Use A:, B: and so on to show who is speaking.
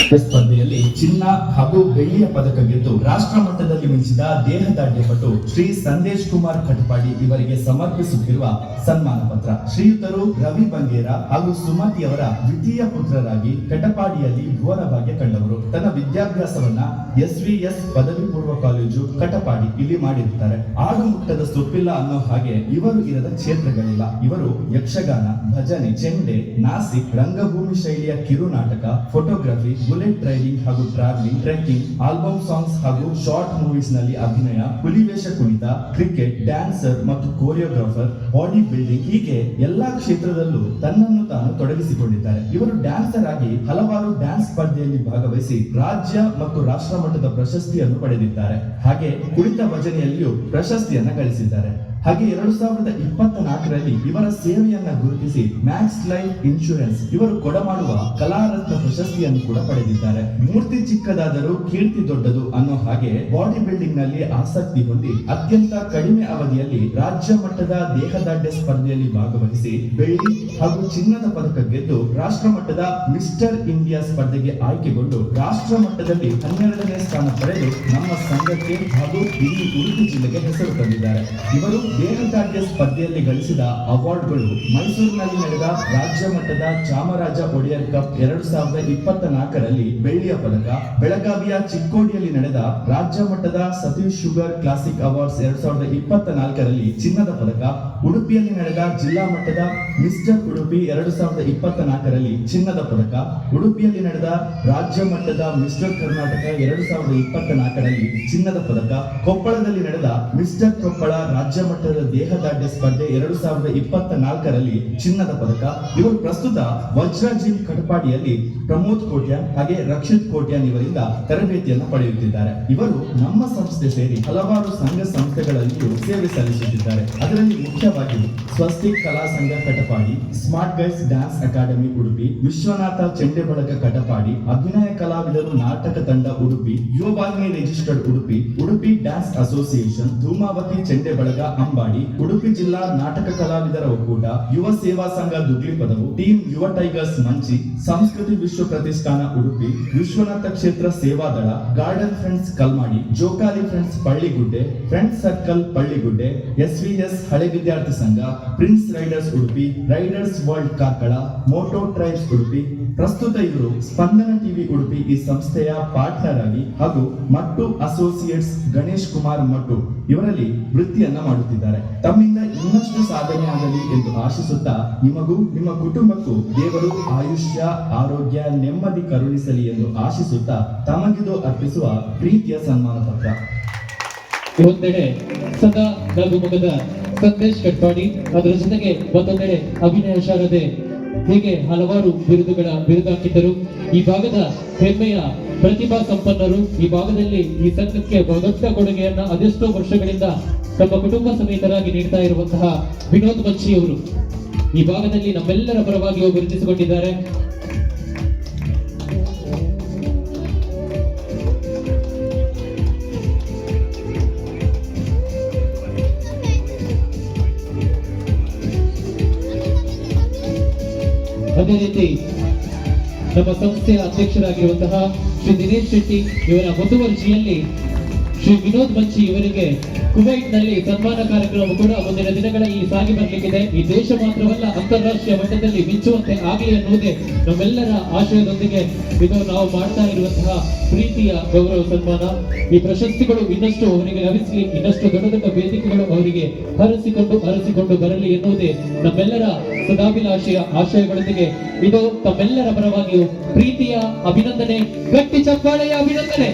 A: ಸ್ಪರ್ಧೆಯಲ್ಲಿ ಚಿನ್ನ ಹಾಗೂ ಬೆಳ್ಳಿಯ ಪದಕ ಗೆದ್ದು ರಾಷ್ಟ್ರ ಮಟ್ಟದಲ್ಲಿ ಮಿಂಚಿದ ದೇಹದಾಢ್ಯ ಪಟು ಶ್ರೀ ಸಂದೇಶ್ ಕುಮಾರ್ ಖಟ್ಪಾಡಿ ಇವರಿಗೆ ಸಮರ್ಪಿಸುತ್ತಿರುವ ಸನ್ಮಾನ ಪತ್ರ. ಶ್ರೀಯುತರು ರವಿ ಬಂಗೇರ ಹಾಗೂ ಸುಮತಿಯವರ ದ್ವಿತೀಯ ಪುತ್ರರಾಗಿ ಕಟಪಾಡಿಯಲ್ಲಿ ಘೋರ ಭಾಗ್ಯ ಕಂಡವರು. ತನ್ನ ವಿದ್ಯಾಭ್ಯಾಸವನ್ನ ಎಸ್ ವಿ ಎಸ್ ಪದವಿ ಪೂರ್ವ ಕಾಲೇಜು ಕಟಪಾಡಿ ಇಲ್ಲಿ ಮಾಡಿರುತ್ತಾರೆ. ಆಡು ಮುಟ್ಟದ ಸೊಪ್ಪಿಲ್ಲ ಅನ್ನೋ ಹಾಗೆ ಇವರು ಇರದ ಕ್ಷೇತ್ರಗಳಿಲ್ಲ. ಇವರು ಯಕ್ಷಗಾನ, ಭಜನೆ, ಚೆಂಡೆ, ನಾಸಿಕ್, ರಂಗಭೂಮಿ ಶೈಲಿಯ ಕಿರುನಾಟಕ, ಫೋಟೋಗ್ರಫಿ ಬುಲೆಟ್ ಡ್ರೈವಿಂಗ್ ಹಾಗೂ ಟ್ರಾವೆಲಿಂಗ್ ಟ್ರೆಕ್ಕಿಂಗ್ ಆಲ್ಬಮ್ ಸಾಂಗ್ಸ್ ಹಾಗೂ ಶಾರ್ಟ್ ಮೂವೀಸ್ನಲ್ಲಿ ಅಭಿನಯ ಹುಲಿವೇಷ ಕುಣಿತ ಕ್ರಿಕೆಟ್ ಡ್ಯಾನ್ಸರ್ ಮತ್ತು ಕೋರಿಯೋಗ್ರಾಫರ್ ಬಾಡಿ ಬಿಲ್ಡಿಂಗ್ ಹೀಗೆ ಎಲ್ಲಾ ಕ್ಷೇತ್ರದಲ್ಲೂ ತನ್ನನ್ನು ತಾನು ತೊಡಗಿಸಿಕೊಂಡಿದ್ದಾರೆ. ಇವರು ಡ್ಯಾನ್ಸರ್ ಆಗಿ ಹಲವಾರು ಡ್ಯಾನ್ಸ್ ಸ್ಪರ್ಧೆಯಲ್ಲಿ ಭಾಗವಹಿಸಿ ರಾಜ್ಯ ಮತ್ತು ರಾಷ್ಟ್ರ ಮಟ್ಟದ ಪ್ರಶಸ್ತಿಯನ್ನು ಪಡೆದಿದ್ದಾರೆ. ಹಾಗೆ ಕುಣಿತ ಭಜನೆಯಲ್ಲಿಯೂ ಪ್ರಶಸ್ತಿಯನ್ನು ಗಳಿಸಿದ್ದಾರೆ. ಹಾಗೆ ಎರಡು ಸಾವಿರದ ಇಪ್ಪತ್ತ ನಾಲ್ಕರಲ್ಲಿ ಇವರ ಸೇವೆಯನ್ನ ಗುರುತಿಸಿ ಮ್ಯಾಕ್ಸ್ ಲೈಫ್ ಇನ್ಶೂರೆನ್ಸ್ ಇವರು ಕೊಡಮಾಡುವ ಕಲಾರತ್ನ ಪ್ರಶಸ್ತಿಯನ್ನು ಕೂಡ ಪಡೆದಿದ್ದಾರೆ. ಮೂರ್ತಿ ಚಿಕ್ಕದಾದರೂ ಕೀರ್ತಿ ದೊಡ್ಡದು ಅನ್ನೋ ಹಾಗೆ ಬಾಡಿ ಬಿಲ್ಡಿಂಗ್ನಲ್ಲಿ ಆಸಕ್ತಿ ಹೊಂದಿ ಅತ್ಯಂತ ಕಡಿಮೆ ಅವಧಿಯಲ್ಲಿ ರಾಜ್ಯ ಮಟ್ಟದ ದೇಹದಾಢ್ಯ ಸ್ಪರ್ಧೆಯಲ್ಲಿ ಭಾಗವಹಿಸಿ ಬೆಳ್ಳಿ ಹಾಗೂ ಚಿನ್ನದ ಪದಕ ಗೆದ್ದು ರಾಷ್ಟ್ರ ಮಟ್ಟದ ಮಿಸ್ಟರ್ ಇಂಡಿಯಾ ಸ್ಪರ್ಧೆಗೆ ಆಯ್ಕೆಗೊಂಡು ರಾಷ್ಟ್ರ ಮಟ್ಟದಲ್ಲಿ ಹನ್ನೆರಡನೇ ಸ್ಥಾನ ಪಡೆದು ನಮ್ಮ ಸಂಘಕ್ಕೆ ಹಾಗೂ ಇಡೀ ಉಡುಪಿ ಜಿಲ್ಲೆಗೆ ಹೆಸರು ತಂದಿದ್ದಾರೆ. ಇವರು ದೇಹದಾಢ್ಯ ಸ್ಪರ್ಧೆಯಲ್ಲಿ ಗಳಿಸಿದ ಅವಾರ್ಡ್ಗಳು ಮೈಸೂರಿನಲ್ಲಿ ನಡೆದ ರಾಜ್ಯ ಮಟ್ಟದ ಚಾಮರಾಜ ಒಡೆಯರ್ ಕಪ್ ಎರಡು ಸಾವಿರದ ಇಪ್ಪತ್ತ ನಾಲ್ಕರಲ್ಲಿ ಬೆಳ್ಳಿಯ ಪದಕ, ಬೆಳಗಾವಿಯ ಚಿಕ್ಕೋಡಿಯಲ್ಲಿ ನಡೆದ ರಾಜ್ಯ ಮಟ್ಟದ ಸತೀಶ್ ಶುಗರ್ ಕ್ಲಾಸಿಕ್ ಅವಾರ್ಡ್ಸ್ ಎರಡು ಸಾವಿರದ ಇಪ್ಪತ್ತ ನಾಲ್ಕರಲ್ಲಿ ಚಿನ್ನದ ಪದಕ, ಉಡುಪಿಯಲ್ಲಿ ನಡೆದ ಜಿಲ್ಲಾ ಮಟ್ಟದ ಮಿಸ್ಟರ್ ಉಡುಪಿ ಎರಡು ಸಾವಿರದ ಇಪ್ಪತ್ತ ನಾಲ್ಕರಲ್ಲಿ ಚಿನ್ನದ ಪದಕ, ಉಡುಪಿಯಲ್ಲಿ ನಡೆದ ರಾಜ್ಯ ಮಟ್ಟದ ಮಿಸ್ಟರ್ ಕರ್ನಾಟಕ ಎರಡು ಸಾವಿರದ ಇಪ್ಪತ್ತ ನಾಲ್ಕರಲ್ಲಿ ಚಿನ್ನದ ಪದಕ, ಕೊಪ್ಪಳದಲ್ಲಿ ನಡೆದ ಮಿಸ್ಟರ್ ಕೊಪ್ಪಳ ರಾಜ್ಯ ಮಟ್ಟದ ದೇಹದಾಢ್ಯ ಸ್ಪರ್ಧೆ ಎರಡು ಸಾವಿರದ ಇಪ್ಪತ್ತ ನಾಲ್ಕರಲ್ಲಿ ಚಿನ್ನದ ಪದಕ, ಇವರು ಪ್ರಸ್ತುತ ವಜ್ರ ಜಿಮ್ ಕಟಪಾಡಿಯಲ್ಲಿ ಪ್ರಮೋದ್ ಕೋಟ್ಯಾನ್ ಹಾಗೆ ರಕ್ಷಿತ್ ಕೋಟ್ಯಾನ್ ಇವರಿಂದ ತರಬೇತಿಯನ್ನು ಪಡೆಯುತ್ತಿದ್ದಾರೆ. ಇವರು ನಮ್ಮ ಸಂಸ್ಥೆ ಸೇರಿ ಹಲವಾರು ಸಂಘ ಸಂಸ್ಥೆಗಳಲ್ಲಿಯೂ ಸೇವೆ ಸಲ್ಲಿಸುತ್ತಿದ್ದಾರೆ. ಅದರಲ್ಲಿ ಮುಖ್ಯವಾಗಿ Swasti Kala Sangha Katapadi, smart guys dance academy Udupi, Vishwanatha Chende Balaka Katapadi, Abhinaya ಕಲಾವಿದರು ನಾಟಕ ತಂಡ Udupi Yuvavahini registered Udupi Udupi dance association, Dhumavati Chende Balaga Ambadi Udupi ಜಿಲ್ಲಾ ನಾಟಕ ಕಲಾವಿದರ ಒಕ್ಕೂಟ, ಯುವ ಸೇವಾ ಸಂಘ ದುಗ್ಲಿಪದವು ಟೀಮ್ ಯುವ ಟೈಗರ್ಸ್ ಮಂಚಿ, ಸಂಸ್ಕೃತಿ ವಿಶ್ವ ಪ್ರತಿಷ್ಠಾನ ಉಡುಪಿ, ವಿಶ್ವನಾಥ ಕ್ಷೇತ್ರ ಸೇವಾದಳ garden friends Kalmadi, Jokali friends Palligudde, friends circle Palligudde S V ಹಳೆ ವಿದ್ಯಾರ್ಥಿ ಸಂಘ, prince riders Udupi, riders world Karkala, moto tribes Udupi ಪ್ರಸ್ತುತ ಇವರು ಸ್ಪಂದನ ಟಿವಿ ಉಡುಪಿ ಈ ಸಂಸ್ಥೆಯ ಪಾರ್ಟ್ನರ್ ಆಗಿ ಹಾಗೂ ಮಟ್ಟು ಅಸೋಸಿಯೇಟ್ಸ್ ಗಣೇಶ್ ಕುಮಾರ್ ಮಟ್ಟು ಇವರಲ್ಲಿ ವೃತ್ತಿಯನ್ನ ಮಾಡುತ್ತಿದ್ದಾರೆ. ತಮ್ಮಿಂದ ಇನ್ನಷ್ಟು ಸಾಧನೆ ಆಗಲಿ ಎಂದು ಆಶಿಸುತ್ತಾ ನಿಮಗೂ ನಿಮ್ಮ ಕುಟುಂಬಕ್ಕೂ ದೇವರು ಆಯುಷ್ಯ, ಆರೋಗ್ಯ, ನೆಮ್ಮದಿ ಕರುಣಿಸಲಿ ಎಂದು ಆಶಿಸುತ್ತಾ ತಮಗಿದು ಅರ್ಪಿಸುವ ಪ್ರೀತಿಯ ಸನ್ಮಾನ ಪತ್ರ.
B: ಒಂದೆಡೆ ಸದಾ ಸಂದೇಶ್ ಕಟ್ಪಾಡಿ ಅದರ ಜೊತೆಗೆ ಮತ್ತೊಂದೆಡೆ ಅಭಿನಯ ಶಾರದೆ ಹೀಗೆ ಹಲವಾರು ಬಿರುದುಗಳ ಬಿರುದಾಕಿದ್ದರು ಈ ಭಾಗದ ಹೆಮ್ಮೆಯ ಪ್ರತಿಭಾ ಸಂಪನ್ನರು ಈ ಭಾಗದಲ್ಲಿ ಈ ಸಂಘಕ್ಕೆ ದೊಡ್ಡ ಕೊಡುಗೆಯನ್ನ ಅದೆಷ್ಟೋ ವರ್ಷಗಳಿಂದ ತಮ್ಮ ಕುಟುಂಬ ಸಮೇತರಾಗಿ ನೀಡ್ತಾ ಇರುವಂತಹ ವಿನೋದ್ ಬಚ್ಚಿ ಅವರು ಈ ಭಾಗದಲ್ಲಿ ನಮ್ಮೆಲ್ಲರ ಪರವಾಗಿ ಗುರುತಿಸಿಕೊಂಡಿದ್ದಾರೆ ಅದೇ ರೀತಿ ನಮ್ಮ ಸಂಸ್ಥೆಯ ಅಧ್ಯಕ್ಷರಾಗಿರುವಂತಹ ಶ್ರೀ ದಿನೇಶ್ ಶೆಟ್ಟಿ ಇವರ ಮುಂದುವರಿಕೆಯಲ್ಲಿ ಶ್ರೀ ವಿನೋದ್ ಬಚ್ಚಿ ಇವರಿಗೆ ಕುವೈಟ್ನಲ್ಲಿ ಸನ್ಮಾನ ಕಾರ್ಯಕ್ರಮ ಕೂಡ ಮುಂದಿನ ದಿನಗಳ ಈ ಸಾಗಿ ಬರಲಿಕ್ಕಿದೆ. ಈ ದೇಶ ಮಾತ್ರವಲ್ಲ, ಅಂತಾರಾಷ್ಟ್ರೀಯ ಮಟ್ಟದಲ್ಲಿ ಮಿಂಚುವಂತೆ ಆಗಲಿ ಅನ್ನುವುದೇ ನಮ್ಮೆಲ್ಲರ ಆಶಯದೊಂದಿಗೆ ಇದು ನಾವು ಮಾಡ್ತಾ ಇರುವಂತಹ ಪ್ರೀತಿಯ ಗೌರವ ಸನ್ಮಾನ. ಈ ಪ್ರಶಸ್ತಿಗಳು ಇನ್ನಷ್ಟು ಅವರಿಗೆ ಲಭಿಸಲಿ ಇನ್ನಷ್ಟು ದೊಡ್ಡ ದೊಡ್ಡ ವೇದಿಕೆಗಳು ಅವರಿಗೆ ಹರಸಿಕೊಂಡು ಹರಸಿಕೊಂಡು ಬರಲಿ ಎನ್ನುವುದೇ ನಮ್ಮೆಲ್ಲರ ಸದಾಭಿಲಾಷೆಯ ಆಶಯಗಳೊಂದಿಗೆ ಇದು ತಮ್ಮೆಲ್ಲರ ಪರವಾಗಿಯೂ ಪ್ರೀತಿಯ ಅಭಿನಂದನೆ, ಗಟ್ಟಿ ಚಪ್ಪಾಳೆಯ ಅಭಿನಂದನೆ.